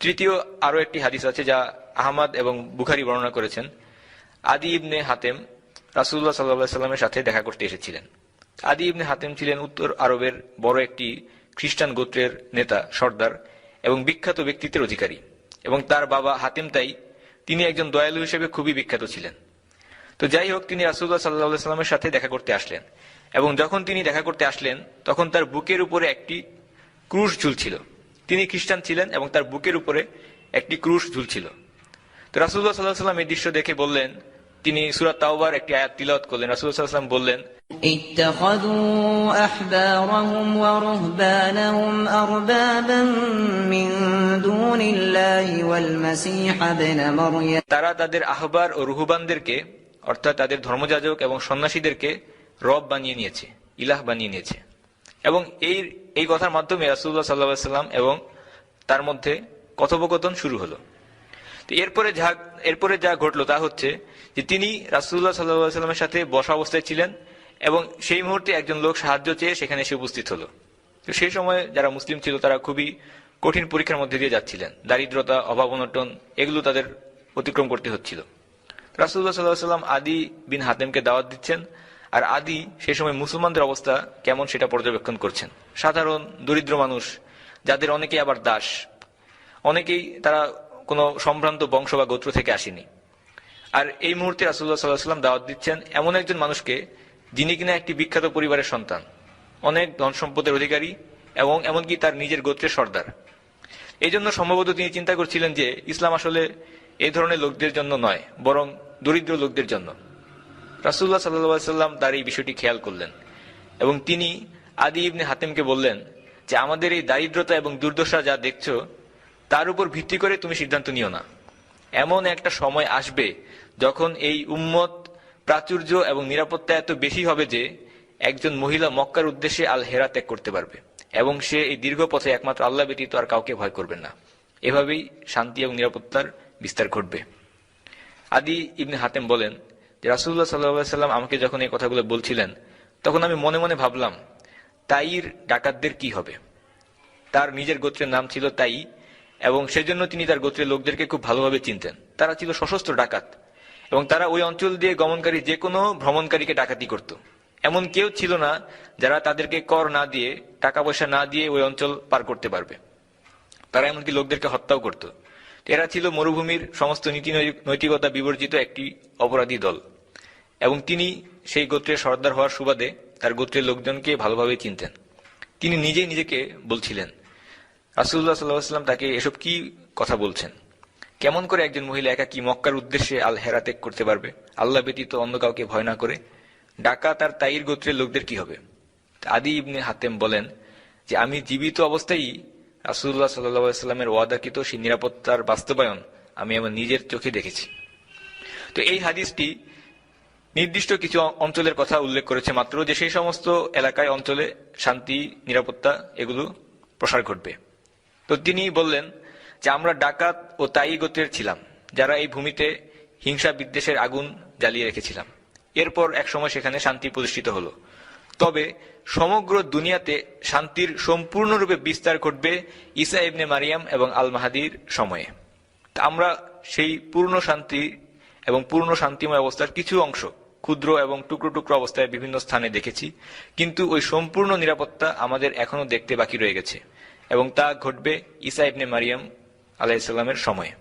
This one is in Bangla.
তৃতীয় আরও একটি হাদিস আছে যা আহমদ এবং বুখারি বর্ণনা করেছেন। আদি ইবনে হাতেম রাসুল্লাহ সাল্লাহ সাল্লামের সাথে দেখা করতে এসেছিলেন। আদি ইবনে হাতেম ছিলেন উত্তর আরবের বড় একটি খ্রিস্টান গোত্রের নেতা, সর্দার এবং বিখ্যাত ব্যক্তিত্বের অধিকারী এবং তার বাবা হাতেম তাই তিনি একজন দয়ালু হিসেবে খুবই বিখ্যাত ছিলেন। তো যাই হোক, তিনি রাসুল্লাহ সাল্লাহ সাল্লামের সাথে দেখা করতে আসলেন এবং যখন তিনি দেখা করতে আসলেন, তখন তার বুকের উপরে একটি ক্রুশ ঝুলছিল। তিনি খ্রিস্টান ছিলেন এবং তার বুকের উপরে একটি ক্রুশ ঝুলছিল তো রাসুল্লাহ সাল্লাহ সাল্লাম এই দৃশ্য দেখে বললেন তিনি সুরাত তাওবার একটি আয়াত তিলাওয়াত করলেন রাসুল্লাহ সাল্লাম বললেন اتخذوا أحبارهم ورهبانهم أربابا من دون الله والمسيح ابن مريم তারা তাদের আহবার ও রুহুবানদেরকে অর্থাৎ তাদের ধর্মযাজক এবং সন্ন্যাসীদেরকে রব বানিয়ে নিয়েছে ইলাহ বানিয়ে নিয়েছে এবং এই এই কথার মাধ্যমে রাসুল্লাহ সাল্লাহ সাল্লাম এবং তার মধ্যে কথোপকথন শুরু হলো। তো এরপরে যা এরপরে যা ঘটলো তা হচ্ছে যে তিনি রাসুল্লাহ সাল্লাহ সাল্লামের সাথে বসা অবস্থায় ছিলেন এবং সেই মুহূর্তে একজন লোক সাহায্য চেয়ে সেখানে এসে উপস্থিত হলো। তো সেই সময় যারা মুসলিম ছিল তারা খুবই কঠিন পরীক্ষার মধ্যে দিয়ে যাচ্ছিলেন। দারিদ্রতা, অভাব অনটন, এগুলো তাদের অতিক্রম করতে হচ্ছিল। রাসুল্লাহ সাল্লাহ সাল্লাম আদি বিন হাতেমকে দাওয়াত দিচ্ছেন। আর আদি সেই সময় মুসলমানদের অবস্থা কেমন সেটা পর্যবেক্ষণ করছেন। সাধারণ, দরিদ্র মানুষ, যাদের অনেকে আবার দাস, অনেকেই তারা কোনো সম্ভ্রান্ত বংশ বা গোত্র থেকে আসেনি। আর এই মুহূর্তে রাসুল্লাহ সাল্লাহ সাল্লাম দাওয়াত দিচ্ছেন এমন একজন মানুষকে যিনি কিনা একটি বিখ্যাত পরিবারের সন্তান, অনেক ধন সম্পদের অধিকারী এবং এমনকি তার নিজের গোত্রের সর্দার। এই জন্য সম্ভবত তিনি চিন্তা করছিলেন যে ইসলাম আসলে এই ধরনের লোকদের জন্য নয়, বরং দরিদ্র লোকদের জন্য। রাসুল্লাহ সাল্লাহ সাল্লাম তার এই বিষয়টি খেয়াল করলেন এবং তিনি আদি ইবনে হাতেমকে বললেন যে, আমাদের এই দারিদ্রতা এবং দুর্দশা যা দেখছ, তার উপর ভিত্তি করে তুমি সিদ্ধান্ত নিও না। এমন একটা সময় আসবে যখন এই উম্মত প্রাচুর্য এবং নিরাপত্তা এত বেশি হবে যে, একজন মহিলা মক্কার উদ্দেশ্যে আল হেরা ত্যাগ করতে পারবে এবং সে এই দীর্ঘ পথে একমাত্র আল্লাহ ব্যতীত আর কাউকে ভয় করবে না। এভাবেই শান্তি এবং নিরাপত্তার বিস্তার ঘটবে। আদি ইবনে হাতেম বলেন রাসুল্লাহ সাল্লাহ সাল্লাম আমাকে যখন এই কথাগুলো বলছিলেন, তখন আমি মনে মনে ভাবলাম, তাইর ডাকাতদের কি হবে? তার নিজের গোত্রের নাম ছিল তাই, এবং সেজন্য তিনি তার গোত্রের লোকদেরকে খুব ভালোভাবে চিনতেন। তারা ছিল সশস্ত্র ডাকাত, এবং তারা ওই অঞ্চল দিয়ে গমনকারী যে কোনো ভ্রমণকারীকে ডাকাতি করত। এমন কেউ ছিল না যারা তাদেরকে কর না দিয়ে, টাকা পয়সা না দিয়ে ওই অঞ্চল পার করতে পারবে। তারা এমনকি লোকদেরকে হত্যাও করত। এরা ছিল মরুভূমির সমস্ত নীতি নৈতিকতা বিবর্জিত একটি অপরাধী দল। এবং তিনি সেই গোত্রের সর্দার হওয়ার সুবাদে তার গোত্রের লোকজনকে ভালোভাবে চিনতেন। তিনি নিজেই নিজেকে বলছিলেন রাসুল্লাহ সাল্লাহাম তাকে এসব কি কথা বলছেন? কেমন করে একজন মহিলা একা কি মক্কার উদ্দেশ্যে আল হেরা ত্যাগ করতে পারবে? আল্লাহ ব্যতীত অন্য কাউকে ভয় না করে। ডাকা তার তাইর গোত্রের লোকদের কি হবে? আদি ইবনে হাতেম বলেন যে, আমি জীবিত অবস্থায় রাসুল্লাহ সাল্লামের ওয়াদাকৃত সেই নিরাপত্তার বাস্তবায়ন আমি আমার নিজের চোখে দেখেছি। তো এই হাদিসটি নির্দিষ্ট কিছু অঞ্চলের কথা উল্লেখ করেছে মাত্র যে সেই সমস্ত এলাকায় অঞ্চলে শান্তি, নিরাপত্তা এগুলো প্রসার ঘটবে। তো তিনি বললেন যে আমরা ডাকাত ও তাই গোত্রের ছিলাম, যারা এই ভূমিতে হিংসা বিদ্বেষের আগুন জ্বালিয়ে রেখেছিলাম। এরপর একসময় সেখানে শান্তি প্রতিষ্ঠিত হলো। তবে সমগ্র দুনিয়াতে শান্তির সম্পূর্ণরূপে বিস্তার ঘটবে ইসা ইবনে মারিয়াম এবং আল মাহাদির সময়ে। তা আমরা সেই পূর্ণ শান্তি এবং পূর্ণ শান্তিময় অবস্থার কিছু অংশ, ক্ষুদ্র এবং টুকরো টুকরো অবস্থায় বিভিন্ন স্থানে দেখেছি, কিন্তু ওই সম্পূর্ণ নিরাপত্তা আমাদের এখনও দেখতে বাকি রয়ে গেছে এবং তা ঘটবে ইসা ইবনে মারিয়াম আলাইসাল্লামের সময়ে।